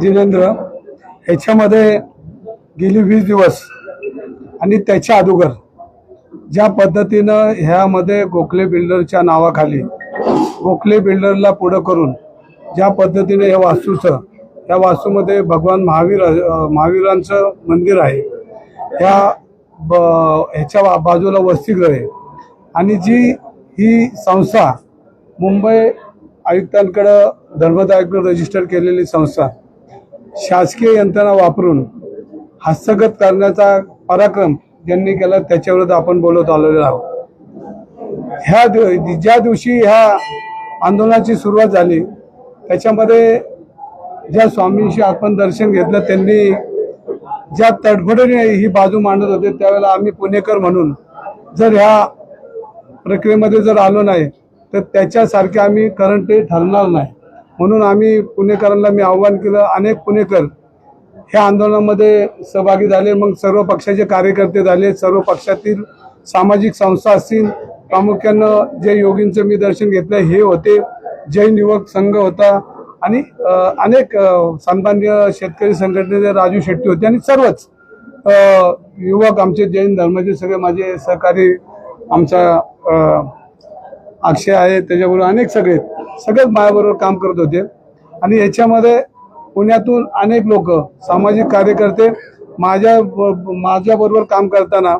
जिनेंद्र ह्याच्यामध्ये गेली वीस दिवस आणि त्याच्या अगोदर ज्या पद्धतीनं ह्यामध्ये गोखले बिल्डरच्या नावाखाली गोखले बिल्डरला पुढं करून ज्या पद्धतीने या वास्तूचं त्या वास्तूमध्ये भगवान महावीर महावीरांचं मंदिर आहे ह्या ब ह्याच्या बाजूला वसतिगृह आहे. आणि जी ही संस्था मुंबई आयुक्तांकडं धर्मदायकडं रजिस्टर केलेली संस्था शासकीय यंत्रणा वापरून हस्तगत करण्याचा पराक्रम ज्यांनी केला त्याच्याविरुद्ध आपण बोलत आलेलो आहोत. ह्या दिव- ज्या दिवशी ह्या आंदोलनाची सुरुवात झाली त्याच्यामध्ये ज्या स्वामींशी आपण दर्शन घेतलं त्यांनी ज्या तडफडीने ही बाजू मांडत होते त्यावेळेला आम्ही पुणेकर म्हणून जर ह्या प्रक्रियेमध्ये जर आलो नाही तर त्याच्यासारखे आम्ही करंट ठरणार नाही. म्हणून आम्ही पुणेकरांना मी आव्हान केलं. अनेक पुणेकर ह्या आंदोलनामध्ये सहभागी झाले. मग सर्व पक्षाचे कार्यकर्ते झाले. सर्व पक्षातील सामाजिक संस्था असतील प्रामुख्यानं जे योगींचं मी दर्शन घेतलं हे होते. जैन युवक संघ होता. आणि अनेक सन्मान्य शेतकरी संघटनेचे राजू शेट्टी होते आणि सर्वच युवक आमचे जैन धर्माचे सगळे माझे सहकारी आमचा अक्षय आहे. त्याच्याबरोबर अनेक सगळे. सगळेच माझ्याबरोबर काम करत होते. आणि याच्यामध्ये पुण्यातून अनेक लोक सामाजिक कार्यकर्ते माझ्या माझ्याबरोबर काम करताना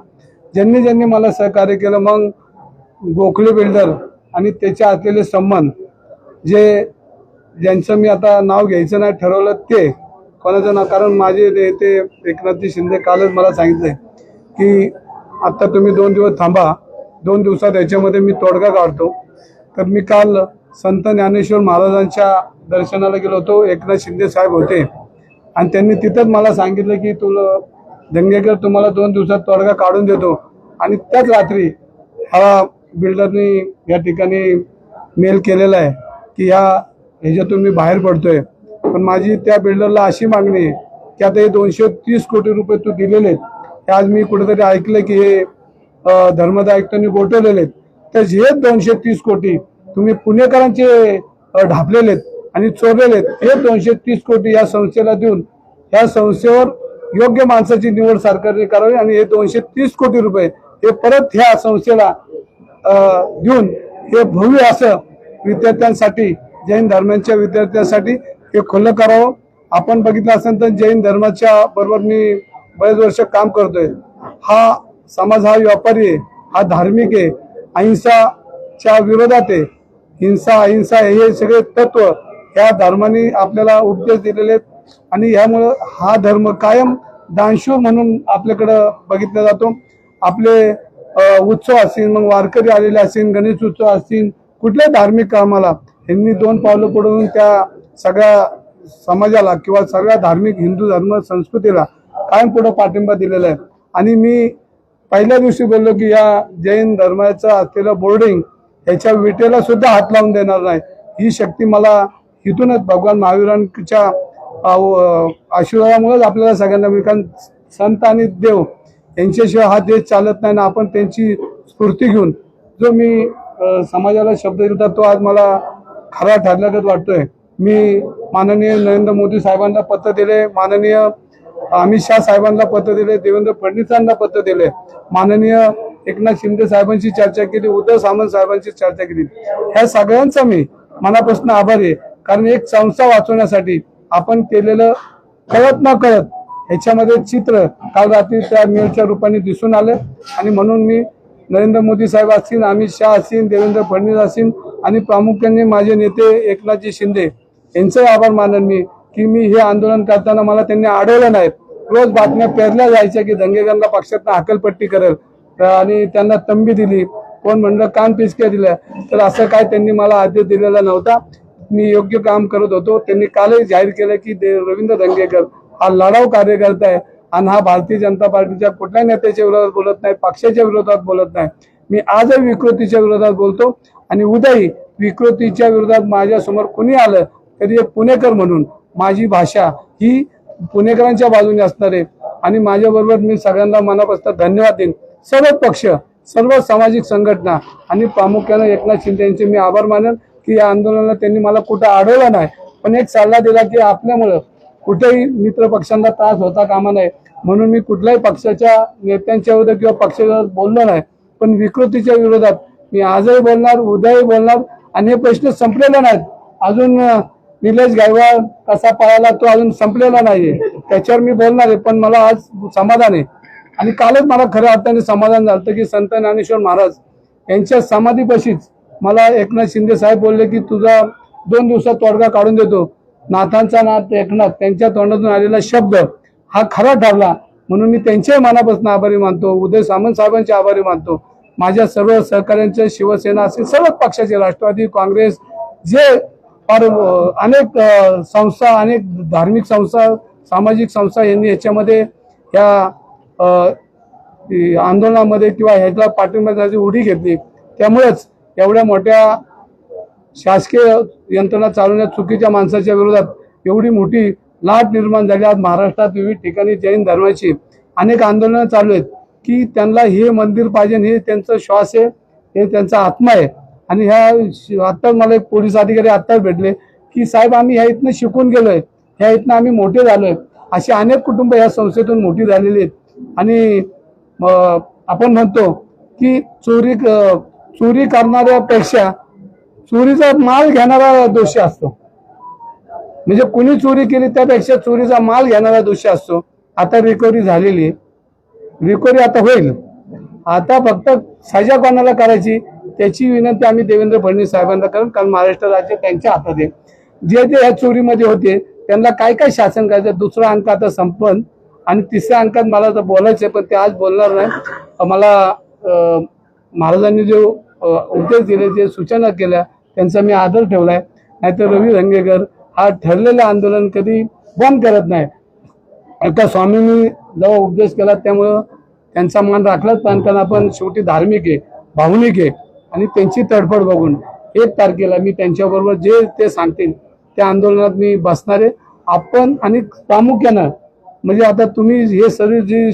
ज्यांनी ज्यांनी मला सहकार्य केलं मग गोखले बिल्डर आणि त्याचे असलेले संबंध जे ज्यांचं मी आता नाव घ्यायचं नाही ठरवलं ते कोणाचं नाव कारण माझे नेते एकनाथजी शिंदे कालच मला सांगितले की आत्ता तुम्ही दोन दिवस थांबा दोन दिवसात याच्यामध्ये मी तोडगा काढतो. तर मी काल संत ज्ञानेश्वर महाराजांच्या दर्शनाला गेलो होतो. एकनाथ शिंदे साहेब होते. आणि त्यांनी तिथंच मला सांगितलं की तुला दंगेकर तुम्हाला दोन दिवसात तोडगा काढून देतो. आणि त्याच रात्री हा बिल्डरनी या ठिकाणी मेल केलेला आहे की ह्या ह्याच्यातून मी बाहेर पडतोय. पण माझी त्या बिल्डरला अशी मागणी आहे की आता हे दोनशे तीस कोटी रुपये तू दिलेले हे आज मी कुठेतरी ऐकलं की हे अ, गोठवलेले आहेत. तर हेच दोनशे तीस कोटी तुम्ही पुणेकरांचे ढापलेले आहेत आणि चोरलेले आहेत हे दोनशे तीस कोटी या संस्थेला देऊन या संस्थेवर योग्य माणसाची निवड सरकारने करावी आणि हे दोनशे तीस कोटी रुपये हे परत ह्या संस्थेला देऊन हे भव्य असं विद्यार्थ्यांसाठी जैन धर्मांच्या विद्यार्थ्यांसाठी हे खुलं करावं. आपण बघितलं असेल तर जैन धर्माच्या बरोबर मी बरेच वर्ष काम करतोय. हा समाज हा व्यापारी आहे हा धार्मिक आहे अहिंसाच्या विरोधात आहे. हिंसा अहिंसा हे सगळे तत्व या धर्माने आपल्याला उपदेश दिलेले आहेत. आणि यामुळं हा धर्म कायम दानशूर म्हणून आपल्याकडं बघितला जातो. आपले उत्सव असतील मग वारकरी आलेले असतील गणेश उत्सव असतील कुठल्या धार्मिक कामाला यांनी दोन पावलं पडून त्या सगळ्या समाजाला किंवा सगळ्या धार्मिक हिंदू धर्म संस्कृतीला कायम पुढं पाठिंबा दिलेला आहे. आणि मी पहिल्या दिवशी बोललो की या जैन धर्माचं असलेलं बोर्डिंग याच्या विटेला सुद्धा हात लावून देणार नाही. ही शक्ती मला इथूनच भगवान महावीरांच्या आशीर्वादामुळेच आपल्याला सगळ्यांना मिळेल. कारण संत आणि देव यांच्याशिवाय हा देश चालत नाही ना आपण त्यांची स्फूर्ती घेऊन जो मी समाजाला शब्द दिला तो आज मला खरा ठरल्यागत वाटतोय. मी माननीय नरेंद्र मोदी साहेबांना पत्र दिले माननीय अमित शाह साहेबांना पत्र दिले देवेंद्र फडणवीसांना पत्र दिले माननीय एकनाथ शिंदे साहेबांशी चर्चा केली उद्धव सामंत साहेबांशी चर्चा केली. ह्या सगळ्यांचा मी मनापासून आभारी आहे. कारण एक संस्था वाचवण्यासाठी आपण केलेलं कळत न कळत ह्याच्यामध्ये चित्र काल रात्री त्या मेळच्या रूपाने दिसून आलं. आणि म्हणून मी नरेंद्र मोदी साहेब असतील अमित शहा असतील देवेंद्र फडणवीस असतील आणि प्रामुख्याने माझे नेते एकनाथजी शिंदे यांचे आभार मानन मी की मी हे आंदोलन करताना मला त्यांनी अडवलं नाहीत रोज बातम्या पेरल्या जायच्या की दंगेकरांना पक्षातनं हकलपट्टी करेल आणि त्यांना तंबी दिली. कोण म्हणलं कान पिचक्या दिल्या. तर असं काय त्यांनी मला आदेश दिलेला नव्हता. मी योग्य काम करत होतो. त्यांनी कालही जाहीर केलं की दे- रवींद्र दंगेकर हा लढाऊ कार्यकर्ता आहे आणि हा भारतीय जनता पार्टीच्या कुठल्याही नेत्याच्या विरोधात बोलत नाही पक्षाच्या विरोधात बोलत नाही. मी आजही विकृतीच्या विरोधात बोलतो आणि उद्याही विकृतीच्या विरोधात माझ्यासमोर कुणी आलं तरी एक पुणेकर म्हणून माझी भाषा ही पुणेकरांच्या बाजूने असणार आहे. आणि माझ्याबरोबर मी सगळ्यांना मनापासून धन्यवाद देईन. सर्व पक्ष सर्व सामाजिक संघटना आणि प्रामुख्यानं एकनाथ शिंदे यांचे मी आभार मानेन की या आंदोलनाला त्यांनी मला कुठं अडवलं नाही. पण एक सल्ला दिला की आपल्यामुळं कुठेही मित्र पक्षांना त्रास होता कामा नये म्हणून मी कुठल्याही पक्षाच्या नेत्यांच्या विरोधात किंवा पक्षाच्या बोललो नाही. पण विकृतीच्या विरोधात मी आजही बोलणार उद्याही बोलणार आणि हे प्रश्न संपलेले नाहीत. अजून निलेश गायवाड कसा पळाला तो अजून संपलेला नाहीये. त्याच्यावर मी बोलणार आहे पण मला आज समाधान आहे. आणि कालच मला खऱ्या अर्थाने समाधान झालं की संत ज्ञानेश्वर महाराज यांच्या समाधीपाशीच मला एकनाथ शिंदे साहेब बोलले की तुझा दोन दिवसात तोडगा काढून देतो. नाथांचा नाथ एकनाथ त्यांच्या तोंडातून आलेला शब्द हा खरा ठरला. म्हणून मी त्यांच्याही मनापासून आभारी मानतो. उदय सामंत साहेबांचे आभारी मानतो. माझ्या सर्व सहकाऱ्यांचे शिवसेना असेल सर्वच पक्षाचे राष्ट्रवादी काँग्रेस जे फार अनेक संस्था अनेक धार्मिक संस्था सामाजिक संस्था यांनी याच्यामध्ये या आंदोलनामध्ये किंवा ह्याला पाठिंबा देण्याची उडी घेतली. त्यामुळेच एवढ्या मोठ्या शासकीय यंत्रणा चालवण्यात चुकीच्या माणसाच्या विरोधात एवढी मोठी लाट निर्माण झाली. आज महाराष्ट्रात विविध ठिकाणी जैन धर्माची अनेक आंदोलनं चालू आहेत की त्यांना हे मंदिर पाहिजे हे त्यांचं श्वास आहे हे त्यांचा आत्मा आहे. आणि ह्या आत्ताच मला एक पोलीस अधिकारी आत्ताच भेटले की साहेब आम्ही ह्या इथनं शिकून गेलोय. ह्या इथनं आम्ही मोठे झालोय. अशी अनेक कुटुंब या संस्थेतून मोठी झालेली आहेत. आणि आपण म्हणतो की चोरी चोरी करणाऱ्यापेक्षा चोरीचा माल घेणारा दोषी असतो. म्हणजे कुणी चोरी केली त्यापेक्षा चोरीचा माल घेणारा दोषी असतो. आता रिकव्हरी झालेली आहे. रिकव्हरी आता होईल. आता फक्त सजा कोणाला करायची त्याची विनंती आम्ही देवेंद्र फडणवीस साहेबांना करून कारण महाराष्ट्र राज्य त्यांच्या हातात आहे. जे जे या चोरीमध्ये होते त्यांना काय काय शासन करायचं? दुसरा अंक आता संपन. आणि तिसऱ्या अंकात मला तर बोलायचं आहे पण ते आज बोलणार नाही. मला महाराजांनी जो उद्देश उपदेश दिले जे सूचना केल्या त्यांचा मी आदर ठेवला आहे नाहीतर रवी रंगेकर हा ठरलेलं आंदोलन कधी बंद करत नाही. आता स्वामींनी जेव्हा उपदेश केला त्यामुळं त्यांचा मान राखलाच पाहिजे कारण आपण शेवटी धार्मिक आहे भावनिक आहे आणि त्यांची तडफड बघून एक तारखेला मी त्यांच्याबरोबर जे ते सांगतील त्या आंदोलनात मी बसणार आहे. आपण आणि प्रामुख्यानं म्हणजे आता तुम्ही हे सर्व जी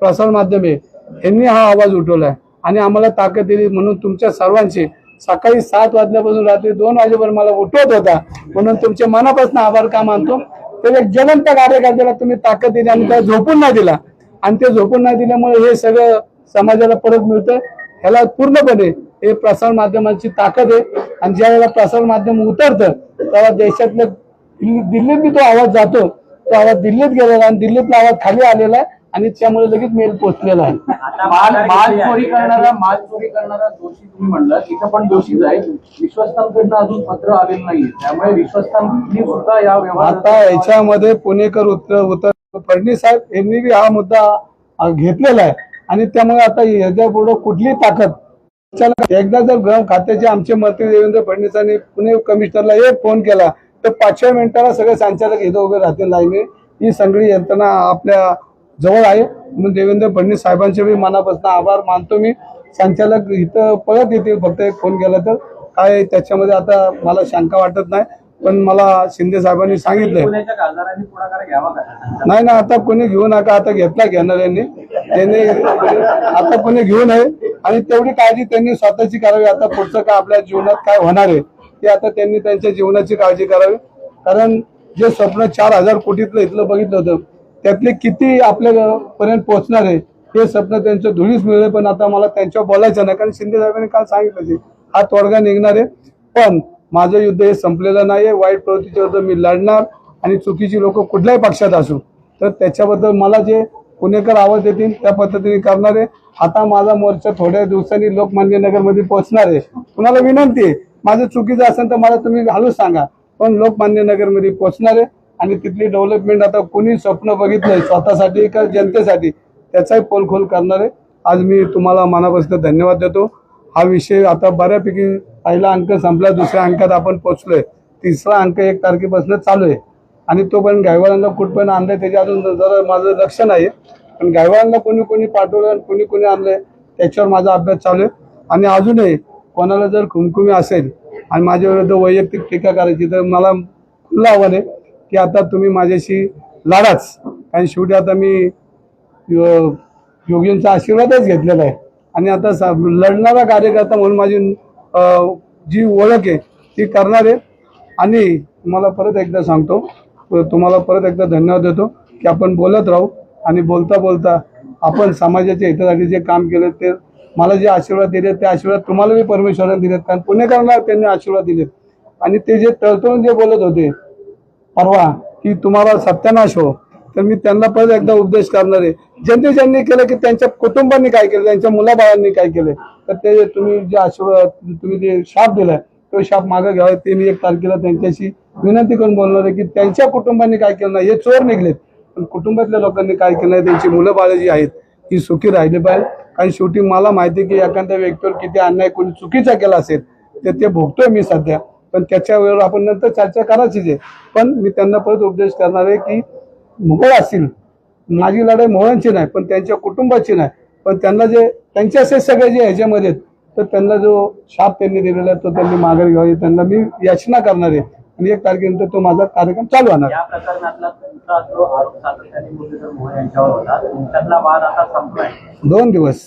प्रसार माध्यम आहे यांनी हा आवाज उठवलाय. आणि आम्हाला ताकद दिली म्हणून तुमच्या सर्वांचे सकाळी सात वाजल्यापासून रात्री दोन वाजेपर्यंत मला उठवत होता. म्हणून तुमच्या मनापासून आभार का मानतो. तर एक जलंत कार्यकर्त्याला तुम्ही ताकद दिली आणि त्याला झोपून नाही दिला. आणि ते झोपून नाही दिल्यामुळे हे सगळं समाजाला परत मिळतं ह्याला पूर्णपणे हे प्रसार माध्यमांची ताकद आहे. आणि ज्या वेळेला प्रसार माध्यम उतरतं तेव्हा देशातल्या दिल्ली- दिल्लीत बी तो आवाज जातो. तो आवाज दिल्लीत गेलेला आणि दिल्लीतला आवाज खाली आलेला आहे आणि त्यामुळे लगेच मेल पोचलेला आहे. माल माल चोरी करणारा माल चोरी करणारा दोषी तुम्ही म्हणलं तिथं पण दोषीच आहे विश्वस्तांकडनं अजून पत्र आलेलं नाही त्यामुळे विश्वस्तांनी सुद्धा या व्यवहारात आता याच्यामध्ये पुणेकर उत्तर उत्तर फडणवीस साहेब यांनी बी हा मुद्दा घेतलेला आहे. आणि त्यामुळे आता याच्यापुढे कुठली ताकद एकदा जर गृह खात्याचे आमचे मंत्री देवेंद्र फडणवीसांनी पुणे कमिशनरला एक फोन केला तर पाचव्या मिनिटाला सगळे संचालक इथं उभे राहतील लाईने ही सगळी यंत्रणा आपल्या जवळ आहे. म्हणून देवेंद्र फडणवीस साहेबांचे मी मनापासून आभार मानतो मी. संचालक इथं पळत येतील फक्त एक फोन केला तर. काय त्याच्यामध्ये आता मला शंका वाटत नाही. पण मला शिंदे साहेबांनी का? नाही ना आता कोणी घेऊ नका. आता घेतला घेणाऱ्यांनी त्यांनी आता कोणी घेऊ नये. आणि तेवढी काळजी त्यांनी स्वतःची करावी. आता पुढचं काय आपल्या जीवनात काय होणार आहे? ते आता त्यांनी त्यांच्या जीवनाची काळजी करावी. कारण जे स्वप्न चार हजार कोटीतलं इथलं बघितलं होतं त्यातले किती आपल्यापर्यंत पोहोचणार आहे हे स्वप्न त्यांचं धुळीच मिळेल पण आता मला त्यांच्यावर बोलायचं नाही. कारण शिंदे साहेबांनी काल सांगितलं ते हा तोडगा निघणार आहे. पण माझं युद्ध हे संपलेलं नाही आहे वाईट प्रवृत्तीच्या विरुद्ध मी लढणार आणि चुकीची लोक कुठल्याही पक्षात असू. तर त्याच्याबद्दल मला जे पुणेकर आवाज देतील त्या पद्धतीने करणार आहे. आता माझा मोर्चा थोड्या दिवसांनी लोकमान्य नगरमध्ये पोहोचणार आहे. तुम्हाला विनंती आहे? माझं चुकीचं असेल तर मला तुम्ही घालूच सांगा. पण लोकमान्य नगरमध्ये पोहोचणार आहे आणि तिथली डेव्हलपमेंट आता कोणी स्वप्न बघितलंय स्वतःसाठी का जनतेसाठी? त्याचाही पोलखोल करणार आहे. आज मी तुम्हाला मनापासून धन्यवाद देतो. हा विषय आता बऱ्यापैकी पहिला अंक संपला दुसऱ्या अंकात आपण पोहोचलोय. तिसरा अंक एक तारखेपासून चालू आहे. आणि तो पण गायवाळांना कुठपर्यंत आणलाय त्याच्या अजून जरा माझं लक्ष नाही. पण गायवाळांना कोणी कोणी पाठवलं आणि कोणी कोणी आणलंय त्याच्यावर माझा अभ्यास चालू आहे. आणि अजूनही कोणाला जर खुमखुमी असेल आणि माझ्याविरुद्ध वैयक्तिक टीका करायची तर मला खुलं आव्हान आहे की आता तुम्ही माझ्याशी लढाच. कारण शेवटी आता मी यो- योगींचा आशीर्वादच घेतलेला आहे. आणि आता सा- लढणारा कार्यकर्ता म्हणून माझी जी ओळख आहे ती करणार आहे. आणि मला परत एकदा सांगतो तुम्हाला परत एकदा धन्यवाद देतो की आपण बोलत राहू. आणि बोलता बोलता आपण समाजाच्या हितासाठी जे काम केलं ते मला जे आशीर्वाद दिले ते आशीर्वाद तुम्हाला बी परमेश्वराने दिलेत. कारण पुणेकरांना त्यांनी आशीर्वाद दिलेत. आणि ते जे तळतळून जे बोलत होते परवा की तुम्हाला सत्यानाश हो तर मी त्यांना परत एकदा उपदेश करणार आहे. ज्यांनी ज्यांनी केलं की त्यांच्या कुटुंबांनी काय केलं त्यांच्या मुलाबाळांनी काय केलं तर ते तुम्ही जे आशीर्वाद तुम्ही जे शाप दिलाय तो शाप मागे घ्यावा. ते मी एक तारखेला त्यांच्याशी विनंती करून बोलणार आहे की त्यांच्या कुटुंबांनी काय केलं नाही हे चोर निघलेत. पण कुटुंबातल्या लोकांनी काय केलं नाही त्यांची मुलं बाळं जी आहेत ही सुखी राहिली पाहिजे. कारण शेवटी मला माहिती आहे की एखाद्या व्यक्तीवर किती अन्याय कोणी चुकीचा केला असेल तर ते भोगतोय मी सध्या. पण त्याच्या वेळेवर आपण नंतर चर्चा करायचीच आहे. पण मी त्यांना परत उपदेश करणार आहे की मोहळ असतील माझी लढाई मोहळांची नाही पण त्यांच्या कुटुंबाची नाही. पण त्यांना जे त्यांचे असे सगळे जे ह्याच्यामध्ये आहेत, तर त्यांना जो शाप त्यांनी दिलेला आहे तो त्यांनी माघार घ्यावी. त्यांना मी याचना करणार आहे. आणि एक तारखेनंतर तो माझा कार्यक्रम चालू होणार. या प्रकरणातला तुमचा जो आरोप सातत्याने मुरलीधर मोहोळ यांच्यावर होता तुमच्यातला वाद आता संपलाय. दोन दिवस.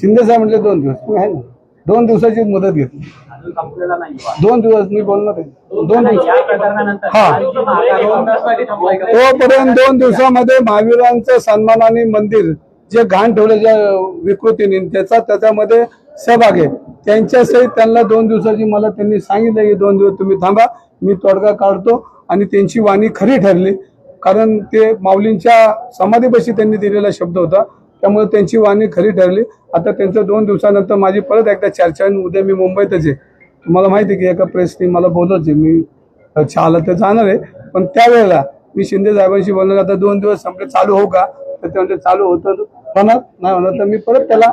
शिंदे साहेब म्हटले दोन दिवस. आहे ना. दोन दिवसाची मुदत घेतली. अजून संपलेला नाही वाद. दोन दिवस मी बोलणार आहे. दोन दिवस. या प्रकरणानंतर हा. थांबलाय का? तोपर्यंत दोन दिवसामध्ये महावीरांचं सन्मानाने मंदिर जे घाण ठेवलं ज्या विकृतीने त्याचा त्याच्यामध्ये सहभाग आहे. त्यांच्यासहित त्यांना दोन दिवसाची मला त्यांनी सांगितलं की दोन दिवस तुम्ही थांबा मी तोडगा काढतो आणि त्यांची वाणी खरी ठरली. कारण ते माऊलींच्या समाधीपाशी त्यांनी दिलेला शब्द होता त्यामुळे त्यांची वाणी खरी ठरली. आता त्यांचं दोन दिवसानंतर माझी परत एकदा चर्चा उद्या मी मुंबईतच आहे. तुम्हाला माहिती आहे की एका प्रेसने मला बोलवच मी आलं तर जाणार आहे पण त्यावेळेला मी शिंदे साहेबांशी बोलणार आता दोन दिवस संपले चालू हो का? तर ते चालू होतं. होणार नाही होणार तर मी परत त्याला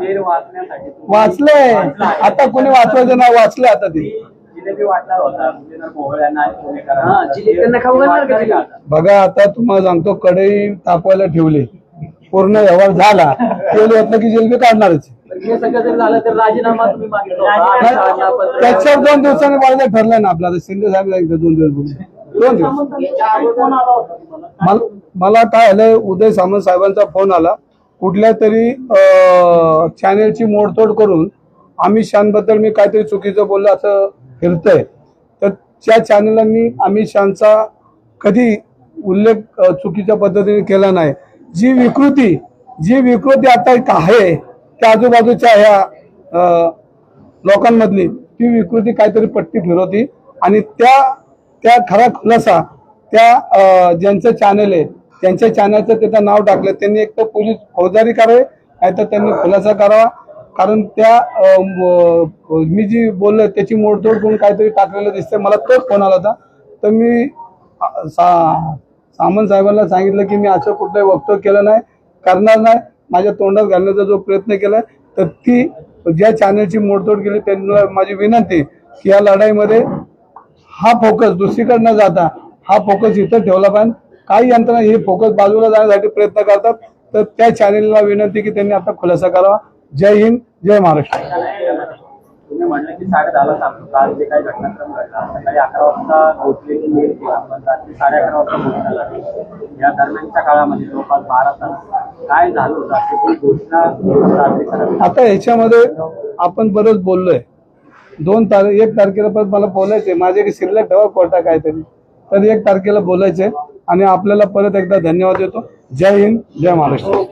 वाचलंय. आता कोणी वाचवायचं नाही वाचलं आता ते? बघा आता तुम्हाला सांगतो कढई तापवायला ठेवले. पूर्ण व्यवहार झाला. तेल होत की जिलबी काढणारच. त्याच्यावर दोन दिवसांनी वाढलं ठरलं ना आपलं. शिंदे साहेब दोन दिवस बोलून. दोन दिवस. मला काय आलं उदय सामंत साहेबांचा फोन आला. कुठल्या तरी चॅनेलची मोडतोड करून अमित शहाबद्दल मी काहीतरी चुकीचं बोललं असं फिरतंय. तर त्या चॅनलांनी अमित शहाचा कधी उल्लेख चुकीच्या पद्धतीने केला नाही. जी विकृती जी विकृती आता एक आहे त्या आजूबाजूच्या ह्या लोकांमधली ती विकृती काहीतरी पट्टी फिरवती आणि त्या त्या खरा खुलासा त्या ज्यांचं चॅनल आहे त्यांच्या चॅनलचं त्याचं नाव टाकलं. त्यांनी एक तर पोलीस फौजदारी करावे नाही तर त्यांनी खुलासा करावा. कारण त्या मी जी बोललं त्याची मोडतोड करून काहीतरी टाकलेलं दिसतंय. मला तोच फोन आला होता. तर मी सा सामंत साहेबांना सांगितलं की मी असं कुठलंही वक्तव्य केलं नाही करणार नाही. माझ्या तोंडात घालण्याचा जो प्रयत्न केला तर ती ज्या चॅनलची मोडतोड केली त्यांना माझी विनंती की या लढाईमध्ये हा फोकस दुसरीकडनं न जाता. हा फोकस इथं ठेवला पाहिजे. काही यंत्रणा हे फोकस बाजूला जाण्यासाठी प्रयत्न करतात. तर त्या चॅनेलला विनंती की त्यांनी आता खुलासा करावा. जय हिंद जय महाराष्ट्र. तुम्ही म्हटलं की साडे दहाला सांगतो काल जे काही घटनाक्रम घडला सकाळी अकरा वाजता पोहोचलेली मेल केला पण रात्री साडे अकरा वाजता पोहोचायला लागली. या दरम्यानच्या काळामध्ये जवळपास बारा तास काय झालं होतं? अशी ती घोषणा रात्री करावी आता ह्याच्यामध्ये आपण बरंच बोललोय. दोन तारीख एक तारखेला परत मला बोलायचंय. माझे की शिल्लक ठेवा कोर्टा काहीतरी. तर एक तारखेला बोलायचंय. आणि आपल्याला परत एकदा धन्यवाद देतो. जय हिंद जय महाराष्ट्र.